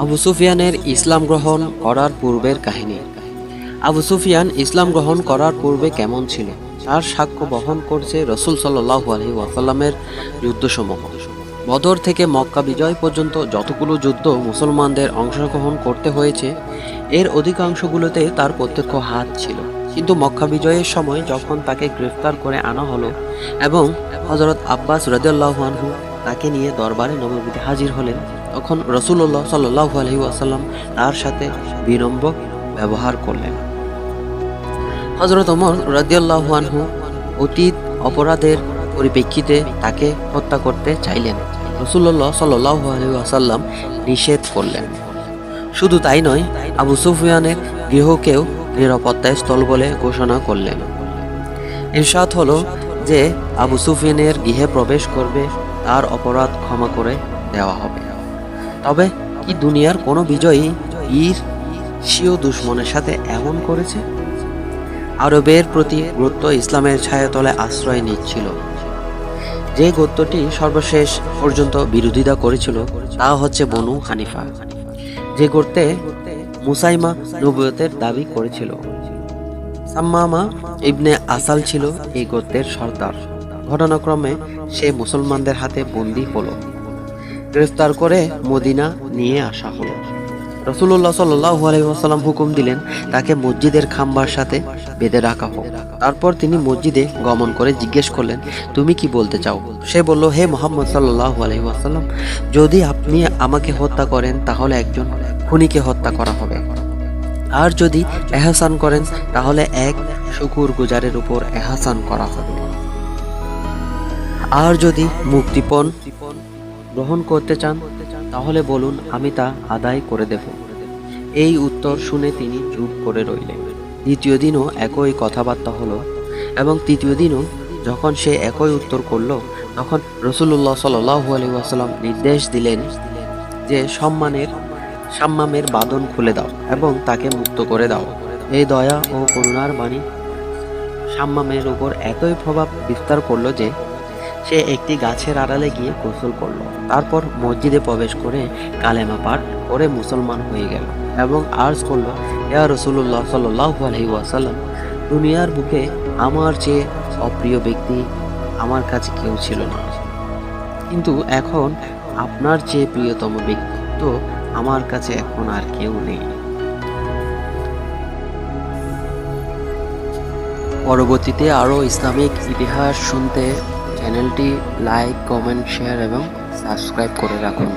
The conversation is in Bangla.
আবু সুফিয়ানের ইসলাম গ্রহণ করার পূর্বের কাহিনী। আবু সুফিয়ান ইসলাম গ্রহণ করার পূর্বে কেমন ছিল? তার সাক্ষ্য বহন করছে রসুল সাল্লাহ আলহি ওয়াসাল্লামের যুদ্ধসমূহ। বদর থেকে মক্কা বিজয় পর্যন্ত যতগুলো যুদ্ধ মুসলমানদের অংশগ্রহণ করতে হয়েছে, এর অধিকাংশগুলোতে তার প্রত্যক্ষ হাত ছিল। কিন্তু মক্কা বিজয়ের সময় যখন তাকে গ্রেফতার করে আনা হলো এবং হজরত আব্বাস রাজু তাকে নিয়ে দরবারে নবীতে হাজির হলেন তখন রসুল্লাহ সাল্লাহ আলহি আসাল্লাম তার সাথে বিনম্র ব্যবহার করলেন। হজরত ওমর রাজিয়াল্লাহু আনহু অতীত অপরাধের পরিপ্রেক্ষিতে তাকে হত্যা করতে চাইলেন। রসুল্লাহ সাল্লাহ আসাল্লাম নিষেধ করলেন। শুধু তাই নয়, আবু সুফিয়ানের গৃহকেও নিরাপত্তায় স্থল বলে ঘোষণা করলেন। ইরশাদ হলো যে, আবু সুফিয়ানের গৃহে প্রবেশ করবে, তার অপরাধ ক্ষমা করে দেওয়া হবে। তবে কি দুনিয়ার কোনো বিজয়ী বীর স্বীয় দুশ্মনের সাথে এমন করেছে? আরবের প্রতি গুরুত্ব ইসলামের ছায়াতলে আশ্রয় নিচ্ছিল। যে গোত্রটি সর্বশেষ পর্যন্ত বিরোধিতা করেছিল, তা হচ্ছে বনু হানিফা। যে গোত্রে মুসাইমা নবুয়তের দাবি করেছিল। সাম্মামা ইবনে আসাল ছিল এই গোত্রের সর্দার। ঘটনাক্রমে সে মুসলমানদের হাতে বন্দী হলো। গ্রেফতার করে মদিনা নিয়ে আসা হলো। রসুল্লাহ সাল্লাহু হুকুম দিলেন, তাকে মসজিদের খাম্বার সাথে বেঁধে রাখা হোক। তারপর তিনি মসজিদে গমন করে জিজ্ঞেস করলেন, তুমি কি বলতে চাও? সে বলল, হে মোহাম্মদ সাল্লাহ আলহিহাসাল্লাম যদি আপনি আমাকে হত্যা করেন, তাহলে একজন খুনিকে হত্যা করা হবে। আর যদি এহাসান করেন, তাহলে এক শুকুর গুজারের উপর এহাসান করা হবে। আর যদি মুক্তিপণ গ্রহণ করতে চান, তাহলে বলুন, আমি তা আদায় করে দেব। এই উত্তর শুনে তিনি চুপ করে রইলেন। দ্বিতীয় দিনও একই কথাবার্তা হলো এবং তৃতীয় দিনও যখন সে একই উত্তর করল, তখন রসুল্লাহ সাল্লাহ আলী আসাল্লাম নির্দেশ দিলেন যে সম্মানের, সাম্মামের বাদন খুলে দাও এবং তাকে মুক্ত করে দাও। এই দয়া ও করুণার বাণী সাম্মামের উপর এতই প্রভাব বিস্তার করল যে সে একটি গাছের আড়ালে গিয়ে গোসল করল। তারপর মসজিদে প্রবেশ করে কালেমা পাঠ করে মুসলমান হয়ে গেল এবং আর্জ করল, ইয়া রসুল্লাহ সাল্লাহ আলহি ওয়াসাল্লাম, দুনিয়ার বুকে আমার চেয়ে অপ্রিয় ব্যক্তি আমার কাছে কেউ ছিল না। কিন্তু এখন আপনার চেয়ে প্রিয়তম ব্যক্তিত্ব আমার কাছে এখন আর কেউ নেই। পরবর্তীতে আরও ইসলামিক ইতিহাস শুনতে চ্যানেলটি লাইক কমেন্ট শেয়ার এবং সাবস্ক্রাইব করে রাখুন।